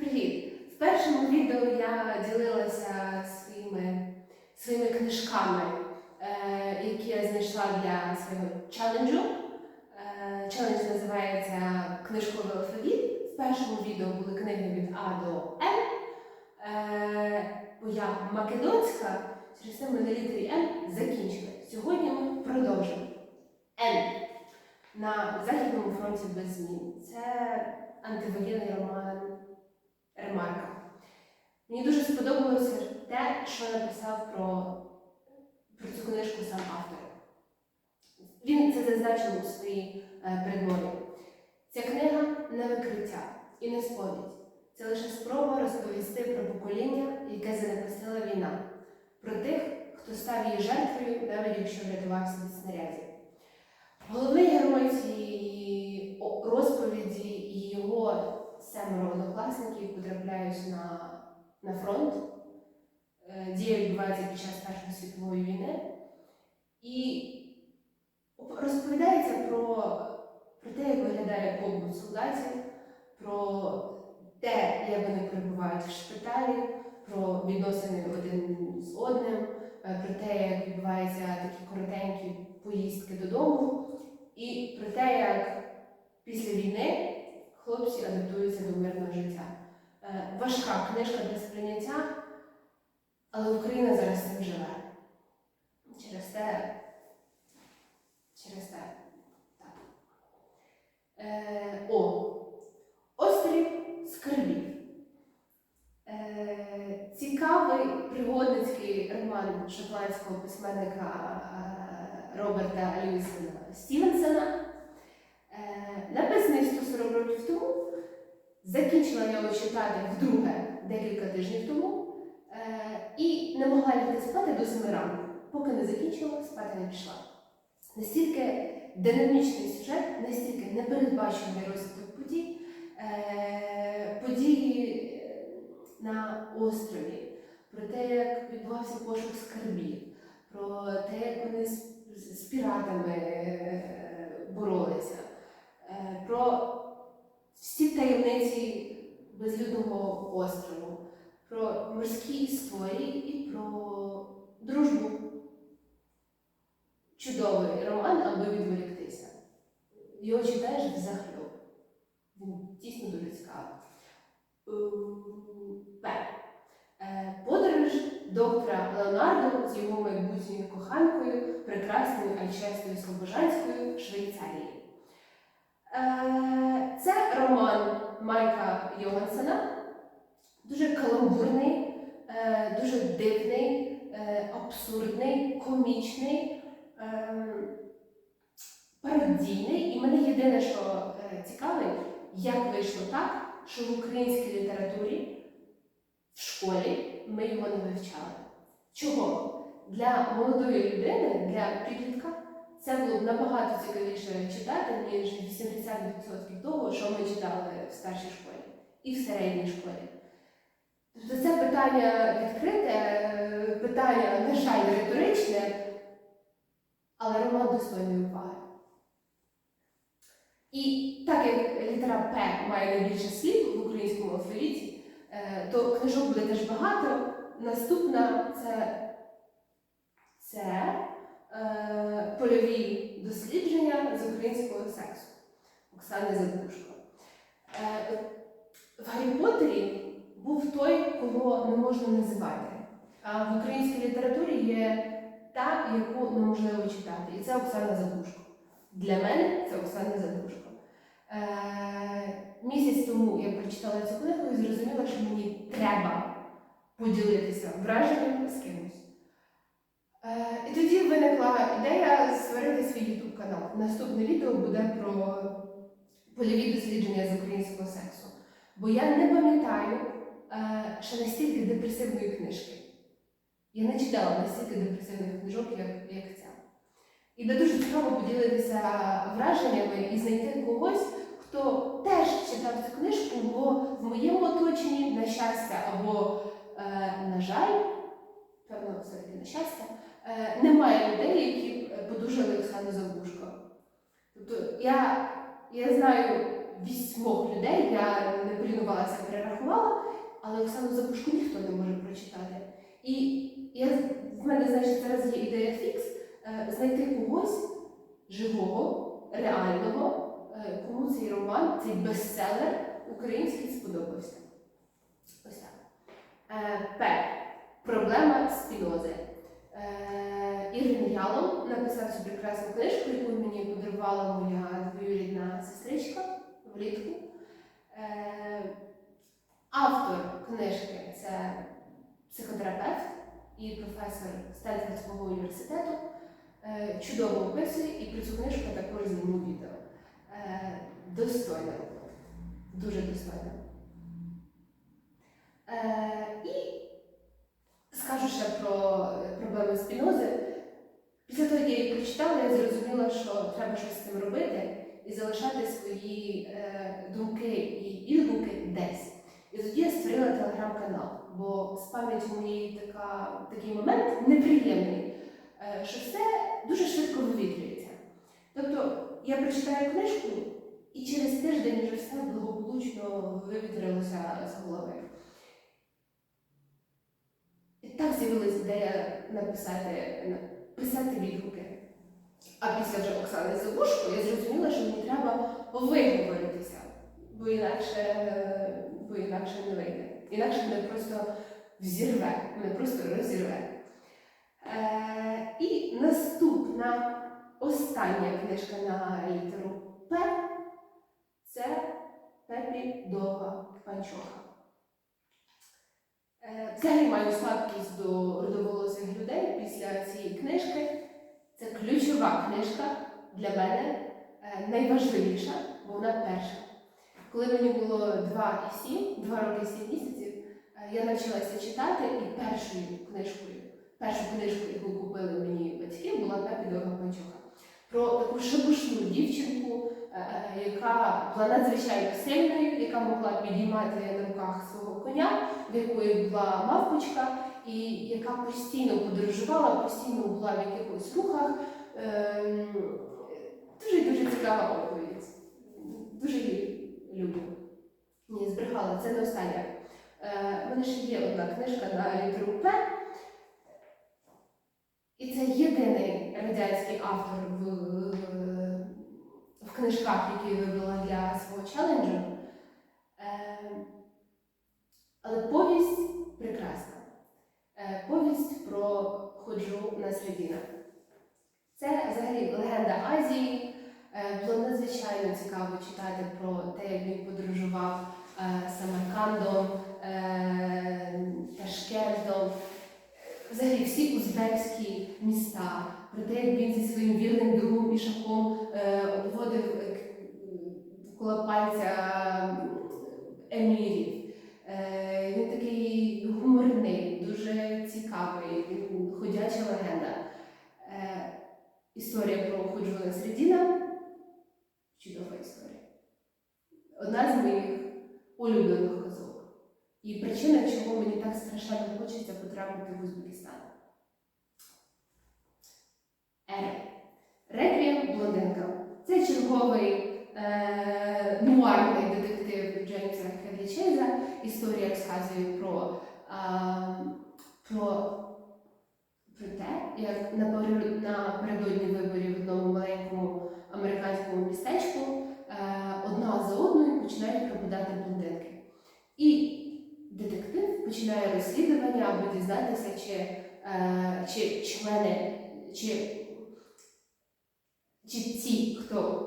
Привіт! В першому відео я ділилася своїми, своїми книжками, е, які я знайшла для свого челенджу. Е, челендж називається Книжковий алфавіт. В першому відео були книги від А до Н. Е, бо я македонська, через це ми на літері Н закінчили. Сьогодні ми продовжимо. Н. На Західному фронті без змін. Це антивоєнний роман Ремарка. Мені дуже сподобалося те, що написав про, про цю книжку сам автор. Він це зазначив у своїй е, передмові. Ця книга не викриття і не сповідь. Це лише спроба розповісти про покоління, яке занепастила війна, про тих, хто став її жертвою, навіть якщо врятувався від снарядів. Головний герой цієї розповіді і його семеро однокласників потрапляють на, на фронт. Е, Дія відбувається під час Першої світової війни. І розповідається про, про те, як виглядає побут солдатів, про те, як вони перебувають в шпиталі, про відносини один з одним, е, про те, як відбуваються такі коротенькі поїздки додому, і про те, як після війни хлопці адаптуються до мирного життя. Е, Важка книжка для сприйняття, але Україна зараз цим живе. Через те, через те. Так. Е, о, Острів скарбів. Е, цікавий пригодницький роман шотландського письменника е, Роберта Льюісона Стівенсона. Е, написаний 140 років тому. Закінчила я його вдруге декілька тижнів тому е, і не могла лягти спати до 7 ранку. Поки не закінчила, спати не пішла. Настільки динамічний сюжет, настільки непередбачений розвиток подій, е, події е, на острові, про те, як відбувався пошук скарбів, про те, як вони з, з- з піратами е, боролися, е, про всі таємниці безлюдного острову, про морські історії і про дружбу. Чудовий роман, аби відволіктися. Його читаєш взахльоб. Він дійсно дуже цікавий. Ем, П. Е, Подорож доктора Леонардо з його майбутньою коханкою, прекрасною Альчестою Слобожанською Швейцарії. Е, Це роман Майка Йогансена, дуже каламбурний, е, дуже дивний, е, абсурдний, комічний, пародійний. І мене єдине, що е, цікавить, як вийшло так, що в українській літературі в школі ми його не вивчали. Чого? Для молодої людини, для підлітка, це було б набагато цікавіше читати, ніж 80% того, що ми читали в старшій школі і в середній школі. Тобто це питання відкрите, питання, жаль, риторичне, але роман достойний уваги. І так як літера П має найбільше слів в українському алфавіті, е, то книжок буде теж багато. Наступна це, це е, польові дослідження з українського сексу Оксани Забушко. Е, в Гаррі Поттері був той, кого не можна називати. А в українській літературі є та, яку неможливо читати. І це Оксана Забушко. Для мене це Оксана Забушко. Е, місяць тому я прочитала цю книгу і зрозуміла, що мені треба поділитися враженням з кимось. Е, і тоді виникла ідея створити свій YouTube канал. Наступне відео буде про польові дослідження з українського сексу. Бо я не пам'ятаю е, ще настільки депресивної книжки. Я не читала настільки депресивних книжок, як, як ця. І буде дуже цікаво поділитися враженнями і знайти когось, хто теж читав цю книжку, бо в моєму оточенні, на щастя, або, е, на жаль, певно, все-таки на щастя, немає людей, які б подужали Оксану Завбушко. Тобто я, я знаю вісьмох людей, я не полінувалася перерахувати. подарувала, але Оксану Забушку ніхто не може прочитати. І я, в мене, значить, зараз є ідея фікс е, знайти когось живого, реального, е, кому цей роман, цей бестселер український сподобався. Ось так. Е, П. Проблема спінози. Е, Ірвін Ялом написав цю прекрасну книжку, яку мені подарувала моя двоюрідна сестричка влітку. Е, Автор книжки це психотерапевт і професор Стенфордського університету. Е, Чудово описує і про цю книжку також зніму відео. Достойна робота. Дуже достойна. Скажу ще про проблеми спінози. Після того, як я її прочитала, я зрозуміла, що треба щось з цим робити і залишати свої е, думки і відгуки десь. І тоді я створила телеграм-канал, бо з пам'яті моєї така, такий момент неприємний, е, що все дуже швидко вивітрюється. Тобто я прочитаю книжку, і через тиждень вже все благополучно вивітрилося з голови. З'явилася ідея написати, написати відгуки. А після вже Оксани Забушко я зрозуміла, що мені треба виговоритися, бо інакше, е, бо інакше не вийде. Інакше мене просто взірве, мене просто розірве. Е, і наступна остання книжка на літеру П це Пепі Довга Панчоха. Е, Взагалі маю слабкість до родоволосих людей після цієї книжки. Це ключова книжка для мене, е, найважливіша, бо вона перша. Коли мені було 2 і 7, 2 роки і 7 місяців, е, я навчилася читати і першою книжкою, першу книжку, яку купили мені батьки, була Пепі Довга Панчоха. Про таку шебушну дівчинку, яка була надзвичайно сильною, яка могла підіймати на руках свого коня, в якої була мавпочка, і яка постійно подорожувала, постійно була в якихось рухах. Ем, Дуже дуже цікава оповідь. Дуже її люблю. Ні, збрехала, це не остання. Е, У мене ще є одна книжка на літеру П. І це єдиний радянський автор в, в книжках, які вибрала для свого челенджу. Е, Але повість прекрасна. Е, Повість про ходжу на Средіна. Це взагалі легенда Азії. Е, Було надзвичайно цікаво читати про те, як він подорожував Самаркандом, Ташкентом, взагалі всі узбекські міста, про те, як він зі своїм вірним другом пішаком е, обводив е, коло пальця емірів. Е, Він такий гуморний, дуже цікавий, ходяча легенда. Історія про Ходжуна Середіна чудова історія. Одна з моїх улюблених казок. І причина, чому мені так страшенно хочеться потрапити в Узбекистан. Реквієм блондинка. Це черговий е, нуарний детектив Джеймса Хедлічейза. Історія розказує про, е, про, про те, як напередодні виборів в одному маленькому американському містечку е, одна за одною починають пропадати блондинки. І детектив починає розслідування, аби дізнатися, чи, е, чи члени, чи, чи ті, хто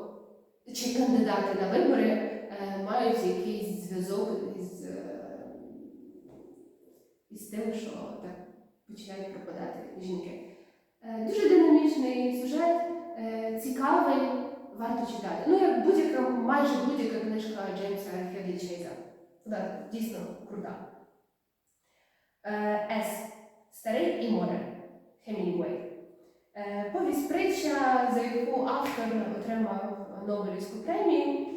чи кандидати на вибори е, мають якийсь зв'язок із, е, із тим, що так починають пропадати жінки. Е, Дуже динамічний сюжет, цікавий, варто читати. Ну, як будь-яка, майже будь-яка книжка Джеймса Хедлі Чейза. Вона дійсно крута. С. Старий і море. Хемінгуей. Е, Повість притча, за яку автор отримав Нобелівську премію.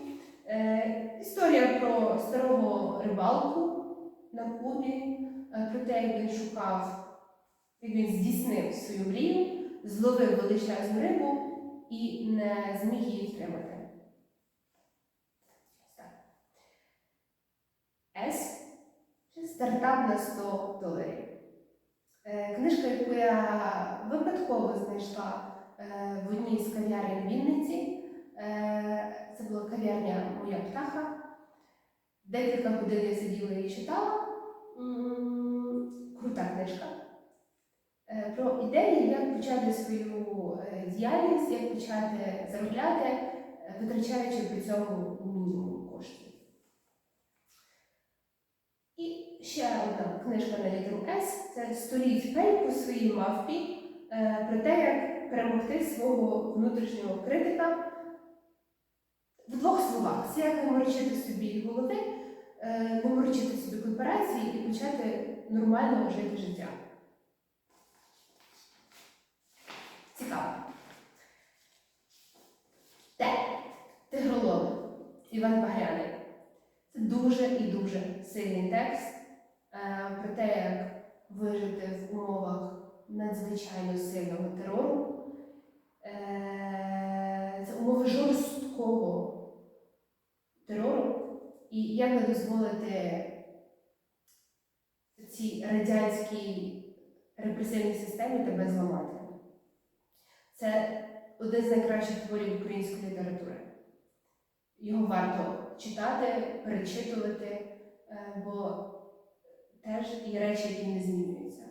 Е, Історія про старого рибалку на Кубі, е, про те, як він шукав, як він здійснив свою мрію, зловив величезну рибу і не зміг її втримати. С. Стартап на 100 доларів. Е, Книжка, яку я випадково знайшла е, в одній з кав'ярень Вінниці. Е, Це була кав'ярня Моя птаха. Декілька годин я сиділа і читала. Крута книжка. Про ідеї, як почати свою діяльність, як почати заробляти, витрачаючи при цьому ще одна книжка на літеру С це «Століть Пей по своїй мавпі е, про те, як перемогти свого внутрішнього критика. В двох словах, це як не морочити собі голови, е, не морочити собі корпорації і почати нормально жити життя. Цікаво. Те. Тигролов. Іван Багряний. Це дуже і дуже сильний текст про те, як вижити в умовах надзвичайно сильного терору. Е, Це умови жорсткого терору, і як не дозволити цій радянській репресивній системі тебе зламати. Це один з найкращих творів української літератури. Його варто читати, перечитувати, е, бо теж є речі, які не змінюються.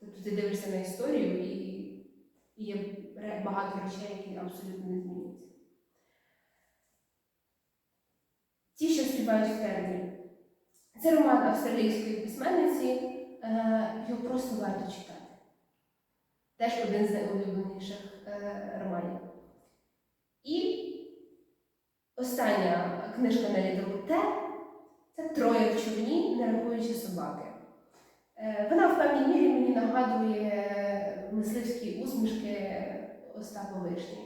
Тобто ти дивишся на історію і, і є багато речей, які абсолютно не змінюються. Ті, що співають в термі. Це роман австралійської письменниці, е, його просто варто читати. Теж один з найулюбленіших е, романів. І остання книжка на літеру Т це Троє в човні, не рахуючи собаки. Е, Вона в певній мірі мені нагадує мисливські усмішки Остапа Вишні.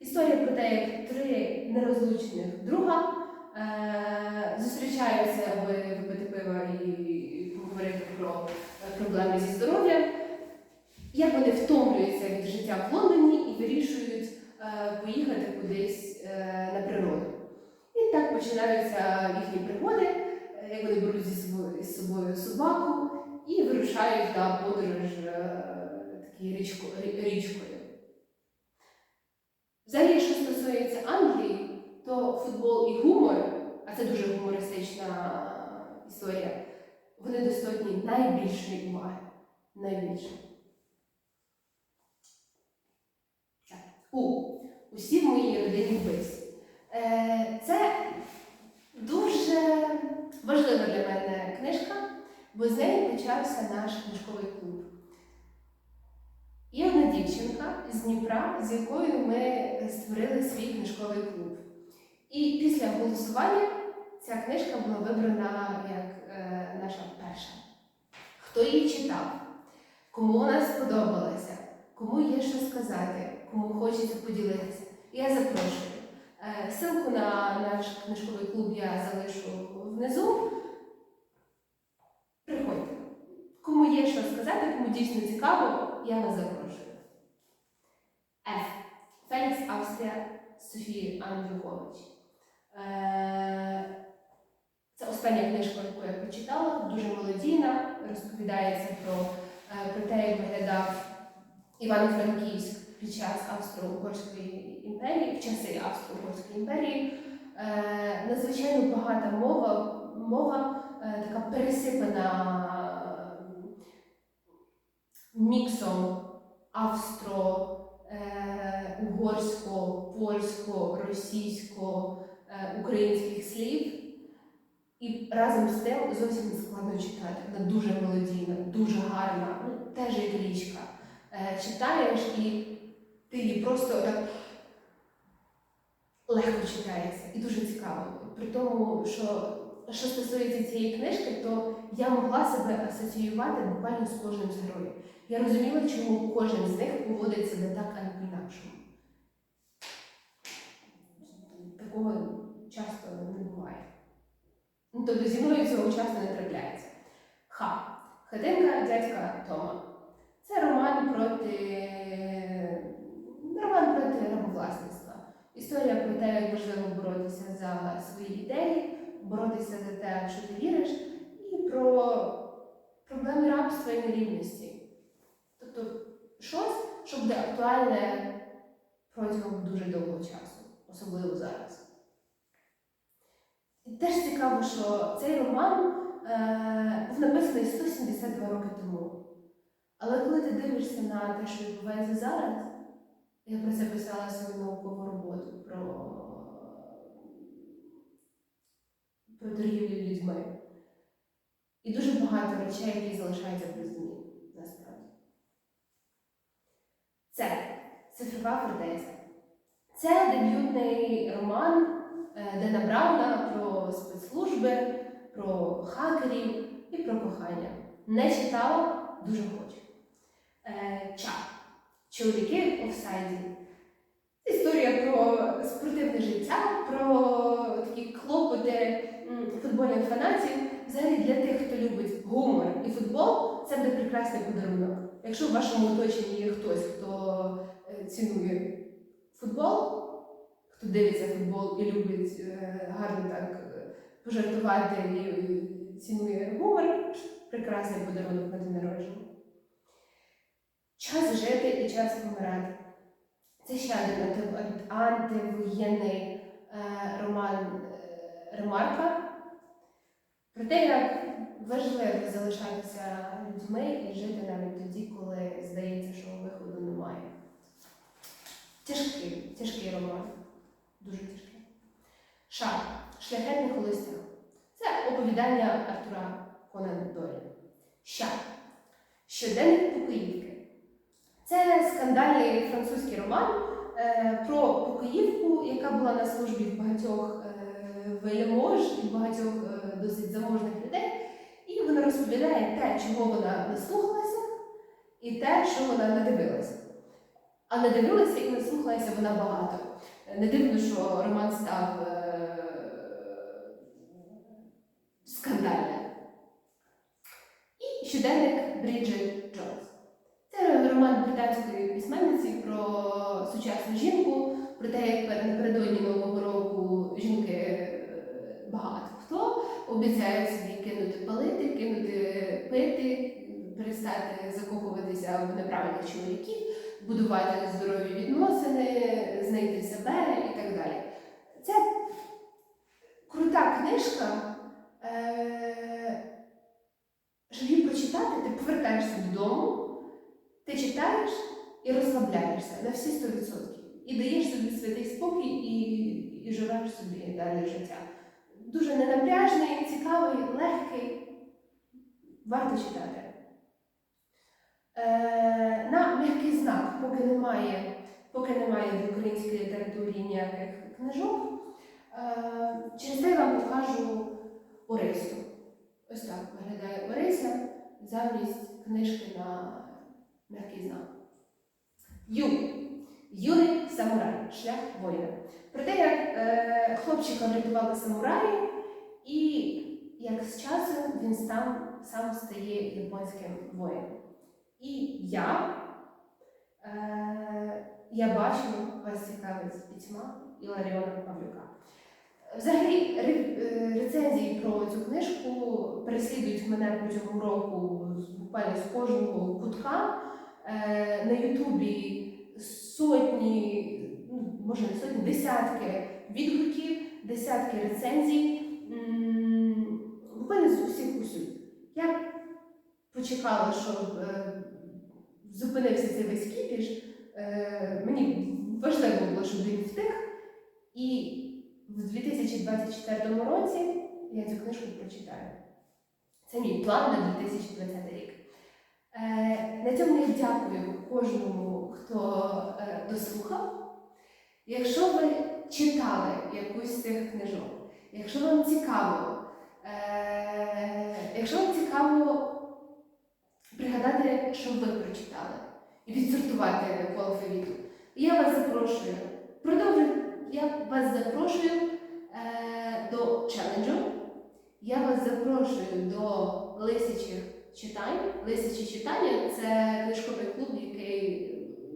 Історія про те, як три нерозлучних друга е, зустрічаються, аби випити пива і поговорити про е, проблеми зі здоров'ям, як вони втомлюються від життя в Лондоні і вирішують е, поїхати кудись е, на природу. І так починаються їхні пригоди, е, як вони беруть зі собою собаку і вирушають на подорож е, річко, річкою. Взагалі, що стосується Англії, то футбол і гумор, а це дуже гумористична історія, вони достойні найбільшої уваги. Найбільше. Так. У. Усі в моїй родині вбивці. Е, Це дуже важлива для мене книжка, бо з неї почався наш книжковий клуб. Є одна дівчинка з Дніпра, з якою ми створили свій книжковий клуб. І після голосування ця книжка була вибрана як е, наша перша. Хто її читав, кому вона сподобалася, кому є що сказати, кому хочеться поділитися. Я запрошую. Е, Ссылку на наш книжковий клуб я залишу внизу. Кому є що сказати, кому дійсно цікаво, я вас запрошую. Ф. Фелікс Австрія Софії Андрюхович. Е, Це остання книжка, яку я прочитала, дуже молодійна, розповідається про, е, про те, як виглядав Івано-Франківськ під час Австро-Угорської імперії, в часи Австро-Угорської імперії. Е, Надзвичайно багата мова, мова така пересипана міксом австро, е, угорсько, польсько, російсько, е, українських слів. І разом з тим зовсім не складно читати. Вона дуже мелодійна, дуже гарна, ну, теж як річка. Е, читаєш і ти її просто так легко читається і дуже цікаво. При тому, що що стосується цієї книжки, то я могла себе асоціювати буквально з кожним з. Я розуміла, чому кожен з них поводить себе так, а не по-інакшому. Такого часто не буває. Ну, тобто зі мною цього часто не трапляється. Ха. Хатинка дядька Тома. Це роман проти роман проти рабовласництва. Історія про те, як важливо боротися за свої ідеї, боротися за те, що ти віриш, і про рівності. Тобто щось, що буде актуальне протягом дуже довгого часу, особливо зараз. І теж цікаво, що цей роман е, був написаний 172 роки тому. Але коли ти дивишся на те, що відбувається зараз, я про це писала свою наукову роботу про, про торгівлю людьми. І дуже багато речей, які залишаються без змін, Це цифрова фортеця. Це дебютний роман е, Дена Брауна про спецслужби, про хакерів і про кохання. Не читала, дуже хочу. Е, Ча. Чоловіки в офсайді. Історія про спортивне життя, про такі клопоти футбольних фанатів. Взагалі для тих, хто любить гумор і футбол, це буде прекрасний подарунок. Якщо в вашому оточенні є хтось, хто е, цінує футбол, хто дивиться футбол і любить е, гарно так е, пожартувати і цінує гумор, прекрасний подарунок на день народження. Час жити і час помирати. Це ще один антивоєнний роман Ремарка про те, як важливо залишатися людьми і жити навіть тоді, коли здається, що виходу немає. Тяжкий, тяжкий роман. Дуже тяжкий. Шар. Шляхетний холостяк. Це оповідання Артура Конан Дойлі. Ща. Щоденник Покоївки. Це скандальний французький роман е, про Покоївку, яка була на службі в багатьох е, вельмож і багатьох досить заможних людей. І вона розповідає те, чого вона не слухалася, і те, що вона не дивилася. А не дивилася і не слухалася вона багато. Не дивно, що роман став е, скандальним. І щоденник Бріджит Джонс. Це роман британської письменниці про сучасну жінку, про те, як напередодні Нового року жінки е, багато обіцяють собі кинути палити, кинути пити, перестати закохуватися в неправильних чоловіків, будувати здорові відносини, знайти себе і так далі. Це крута книжка. Е- щоб її прочитати, ти повертаєшся додому, ти читаєш і розслабляєшся на всі 100%. І даєш собі святий спокій і, і живеш собі далі життя. Дуже ненапряжний, цікавий, легкий. Варто читати. Е, на м'який знак, поки немає, поки немає в українській літературі ніяких книжок. Е, через те я вам покажу Орису. Ось так виглядає Орися замість книжки на м'який знак. Ю. Юний самурай. Шлях воїна. Про те, як е, хлопчика врятували самураї, і як з часом він сам, сам стає японським воїном. І я, е, я бачу, вас цікавить пітьма Іларіона Павлюка. Взагалі, е, рецензії про цю книжку переслідують мене протягом року буквально з кожного кутка. Е, На Ютубі сотні, ну, може не сотні, десятки відгуків, десятки рецензій. М, Буквально з усіх усюд. Я почекала, щоб е, зупинився цей весь кіпіш. Е, Мені важливо було, щоб він втих. І в 2024 році я цю книжку прочитаю. Це мій план на 2020 рік. Е, на цьому я дякую кожному, хто е, дослухав. Якщо ви читали якусь з цих книжок, якщо вам цікаво, е, якщо вам цікаво пригадати, що ви прочитали, і відсортувати по алфавіту, я вас запрошую. Продовжуйте я вас запрошую е, до челенджу. Я вас запрошую до лисячих читань. Лисячі читання це книжковий клуб, який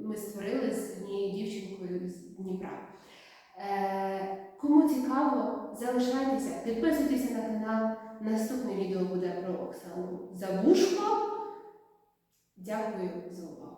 ми створили з однією дівчинкою з Дніпра. Е, кому цікаво, залишайтеся, підписуйтеся на канал. Наступне відео буде про Оксану Забушко. Дякую за увагу.